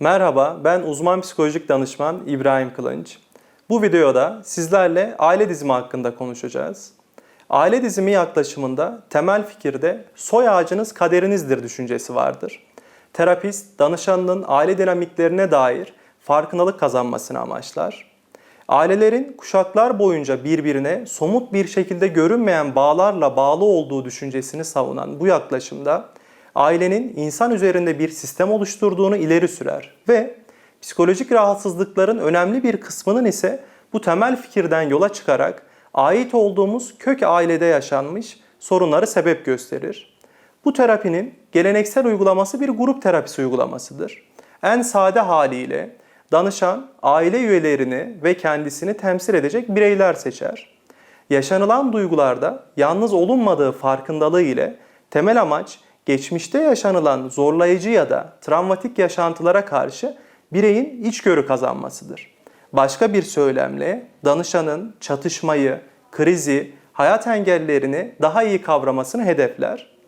Merhaba, ben uzman psikolojik danışman İbrahim Kılınç. Bu videoda sizlerle aile dizimi hakkında konuşacağız. Aile dizimi yaklaşımında temel fikirde soy ağacınız kaderinizdir düşüncesi vardır. Terapist, danışanının aile dinamiklerine dair farkındalık kazanmasını amaçlar. Ailelerin kuşaklar boyunca birbirine somut bir şekilde görünmeyen bağlarla bağlı olduğu düşüncesini savunan bu yaklaşımda ailenin insan üzerinde bir sistem oluşturduğunu ileri sürer ve psikolojik rahatsızlıkların önemli bir kısmının ise bu temel fikirden yola çıkarak ait olduğumuz kök ailede yaşanmış sorunları sebep gösterir. Bu terapinin geleneksel uygulaması bir grup terapisi uygulamasıdır. En sade haliyle danışan aile üyelerini ve kendisini temsil edecek bireyler seçer. Yaşanılan duygularda yalnız olunmadığı farkındalığı ile temel amaç geçmişte yaşanılan zorlayıcı ya da travmatik yaşantılara karşı bireyin içgörü kazanmasıdır. Başka bir söylemle danışanın çatışmayı, krizi, hayat engellerini daha iyi kavramasını hedefler.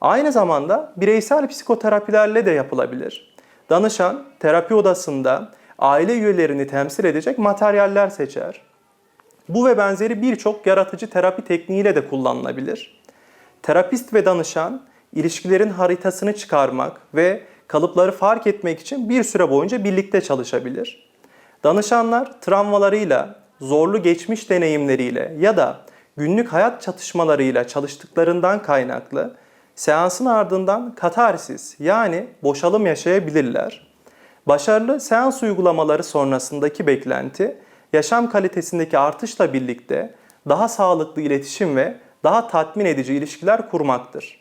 Aynı zamanda bireysel psikoterapilerle de yapılabilir. Danışan terapi odasında aile üyelerini temsil edecek materyaller seçer. Bu ve benzeri birçok yaratıcı terapi tekniğiyle de kullanılabilir. Terapist ve danışan ilişkilerin haritasını çıkarmak ve kalıpları fark etmek için bir süre boyunca birlikte çalışabilir. Danışanlar travmalarıyla, zorlu geçmiş deneyimleriyle ya da günlük hayat çatışmalarıyla çalıştıklarından kaynaklı seansın ardından katarsis yani boşalım yaşayabilirler. Başarılı seans uygulamaları sonrasındaki beklenti yaşam kalitesindeki artışla birlikte daha sağlıklı iletişim ve daha tatmin edici ilişkiler kurmaktır.